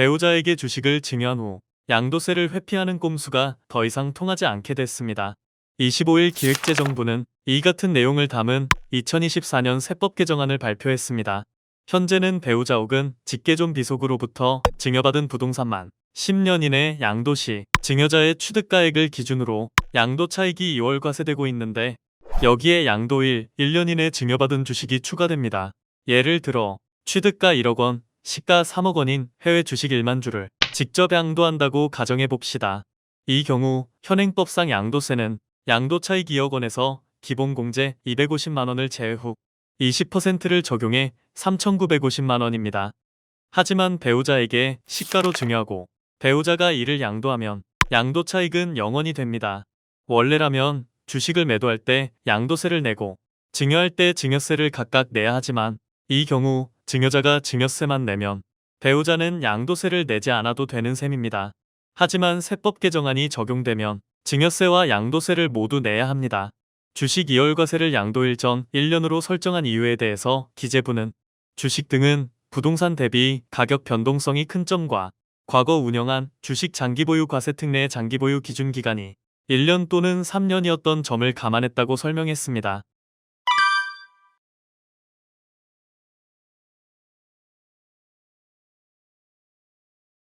배우자에게 주식을 증여한 후 양도세를 회피하는 꼼수가 더 이상 통하지 않게 됐습니다. 25일 기획재정부는 이 같은 내용을 담은 2024년 세법 개정안을 발표했습니다. 현재는 배우자 혹은 직계존 비속으로부터 증여받은 부동산만 10년 이내 양도시 증여자의 취득가액을 기준으로 양도 차익이 2월 과세되고 있는데 여기에 양도일 1년 이내 증여받은 주식이 추가됩니다. 예를 들어 취득가 1억 원, 시가 3억 원인 해외 주식 1만 주를 직접 양도한다고 가정해 봅시다. 이 경우 현행법상 양도세는 양도 차익 2억 원에서 기본 공제 250만 원을 제외 후 20%를 적용해 3,950만 원입니다. 하지만 배우자에게 시가로 증여하고 배우자가 이를 양도하면 양도 차익은 0원이 됩니다. 원래라면 주식을 매도할 때 양도세를 내고 증여할 때 증여세를 각각 내야 하지만 이 경우 증여자가 증여세만 내면 배우자는 양도세를 내지 않아도 되는 셈입니다. 하지만 세법 개정안이 적용되면 증여세와 양도세를 모두 내야 합니다. 주식 2월 과세를 양도일 전 1년으로 설정한 이유에 대해서 기재부는 주식 등은 부동산 대비 가격 변동성이 큰 점과 과거 운영한 주식 장기보유 과세 특례의 장기보유 기준 기간이 1년 또는 3년이었던 점을 감안했다고 설명했습니다.